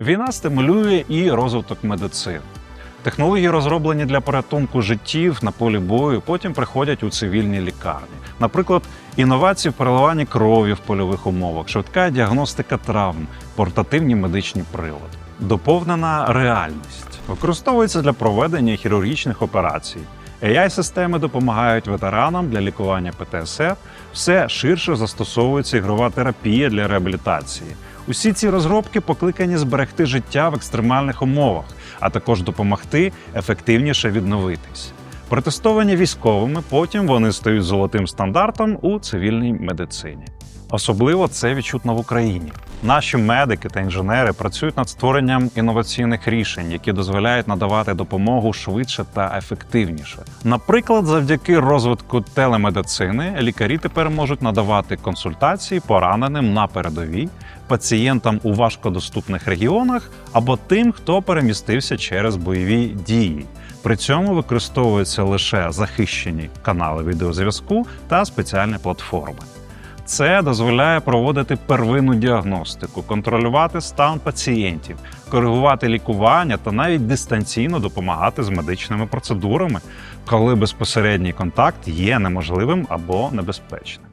Війна стимулює і розвиток медицини. Технології, розроблені для порятунку життів на полі бою, потім приходять у цивільні лікарні. Наприклад, інновації в переливанні крові в польових умовах, швидка діагностика травм, портативні медичні прилади. Доповнена реальність використовується для проведення хірургічних операцій. AI-системи допомагають ветеранам для лікування ПТСР. Все ширше застосовується ігрова терапія для реабілітації. Усі ці розробки покликані зберегти життя в екстремальних умовах, а також допомогти ефективніше відновитись. Протестовані військовими, потім вони стають золотим стандартом у цивільній медицині. Особливо це відчутно в Україні. Наші медики та інженери працюють над створенням інноваційних рішень, які дозволяють надавати допомогу швидше та ефективніше. Наприклад, завдяки розвитку телемедицини лікарі тепер можуть надавати консультації пораненим на передовій, пацієнтам у важкодоступних регіонах або тим, хто перемістився через бойові дії. При цьому використовуються лише захищені канали відеозв'язку та спеціальні платформи. Це дозволяє проводити первинну діагностику, контролювати стан пацієнтів, коригувати лікування та навіть дистанційно допомагати з медичними процедурами, коли безпосередній контакт є неможливим або небезпечним.